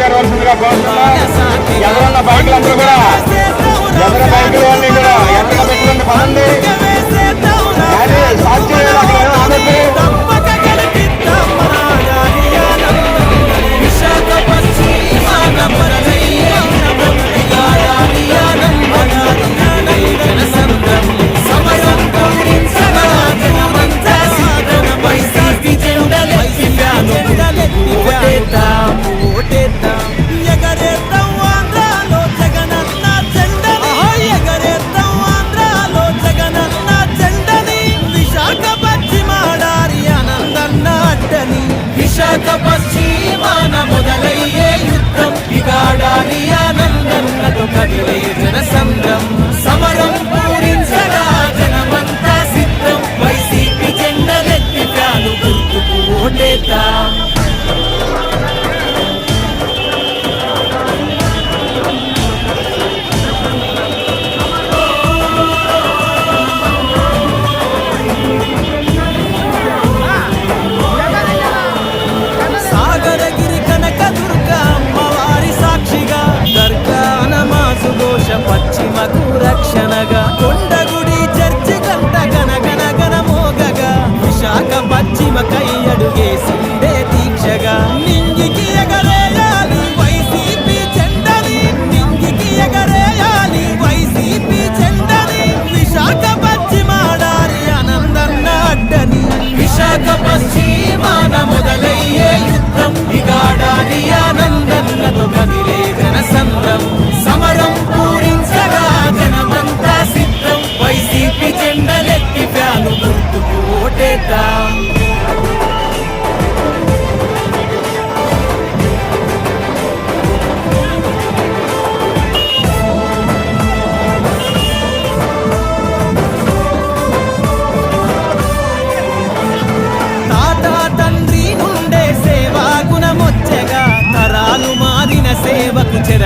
బళ్ళు తీసుకుని బయలుదేరవలసిందిగా కోరుతున్నా. ఎవరున్న బైకులు అందరూ కూడా ఎవరి బైకులు అన్ని కూడా ఎక్కడ పెట్టుకుంటే పదండి కానీ స్టార్ట్ అక్కడ ఏమో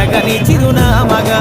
సేవకు చిరునామగా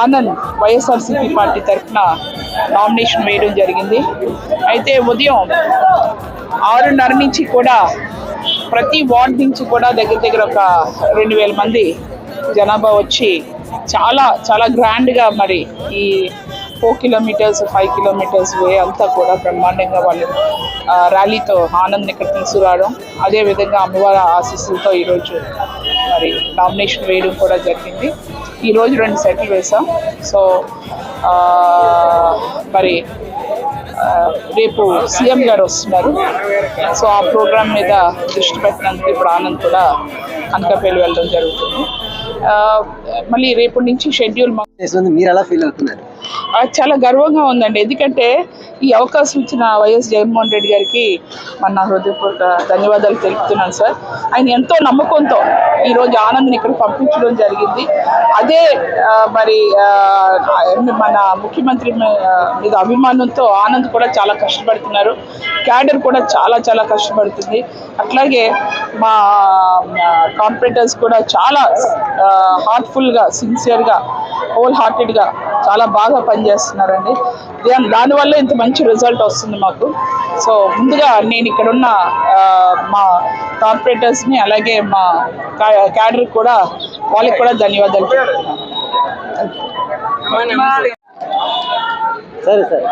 ఆనంద్ వైఎస్ఆర్సీపీ పార్టీ తరఫున నామినేషన్ వేయడం జరిగింది. అయితే ఉదయం ఆరున్నర నుంచి కూడా ప్రతి వార్డ్ నుంచి కూడా దగ్గర దగ్గర ఒక రెండు వేల మంది జనాభా వచ్చి చాలా చాలా గ్రాండ్గా మరి ఈ four kilometres five kilometres way అంతా కూడా బ్రహ్మాండంగా వాళ్ళు ర్యాలీతో ఆనంద్ ఇక్కడ తీసుకురావడం. అదేవిధంగా అమ్మవారి ఆశీస్సులతో ఈరోజు మరి నామినేషన్ వేయడం కూడా జరిగింది. ఈరోజు రెండు సెట్లు వేసాం. సో మరి రేపు సీఎం గారు వస్తున్నారు. సో ఆ ప్రోగ్రామ్ మీద దృష్టి పెట్టినందుకు ఇప్పుడు ఆనంద్ కూడా అనకాపల్లి వెళ్ళడం జరుగుతుంది. మళ్ళీ రేపటి నుంచి షెడ్యూల్ మీరు ఎలా ఫీల్ అవుతున్నారు? చాలా గర్వంగా ఉందండి. ఎందుకంటే ఈ అవకాశం ఇచ్చిన వైఎస్ జగన్మోహన్ రెడ్డి గారికి మన నా హృదయపూర్వక ధన్యవాదాలు తెలుపుతున్నాను సార్. ఆయన ఎంతో నమ్మకంతో ఈరోజు ఆనంద్ని ఇక్కడ పంపించడం జరిగింది. అదే మరి మన ముఖ్యమంత్రి మీద అభిమానంతో ఆనంద్ కూడా చాలా కష్టపడుతున్నారు. క్యాడర్ కూడా చాలా చాలా కష్టపడుతుంది. అట్లాగే మా కాంపిటేటర్స్ కూడా చాలా హార్ట్ఫుల్గా సిన్సియర్గా హోల్ హార్టెడ్గా చాలా బాగా పనిచేస్తున్నారండి. దాని దానివల్ల ఇంత మంచి రిజల్ట్ వస్తుంది మాకు. సో ముందుగా నేను ఇక్కడున్న మా కార్పొరేటర్స్ని అలాగే మా క్యాడర్ కూడా వాళ్ళకి కూడా ధన్యవాదాలు సరే సరే.